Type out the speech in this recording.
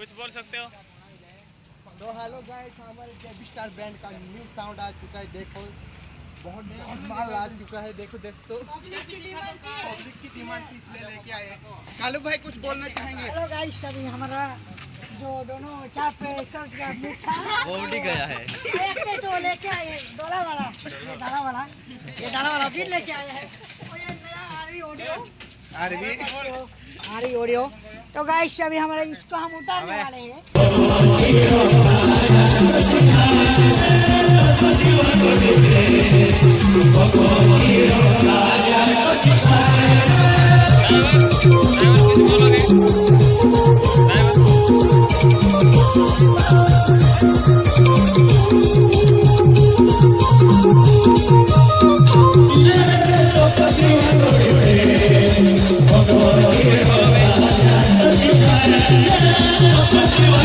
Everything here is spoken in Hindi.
कुछ बोल सकते हो? तो हेलो गाइस हमारे जेबी स्टार बैंड का न्यू साउंड आ चुका है देखो। बहुत बहुत माल आ चुका है देखो दोस्तों। पब्लिक की डिमांड पे इसलिए लेके आए कालू भाई कुछ बोलना चाहेंगे? हेलो गाइस अभी हमारा जो दोनों चार पे शर्ट का मुठा वो उड़ गया है। एक के तो लेके आए डोला वाला ये डाला वाला ये डाला वाला भी लेके आए हैं। और ये नया आरी ऑडियो आरवी आरी ऑडियो तो गाइस अभी हमारे इसको हम उतारने वाले हैं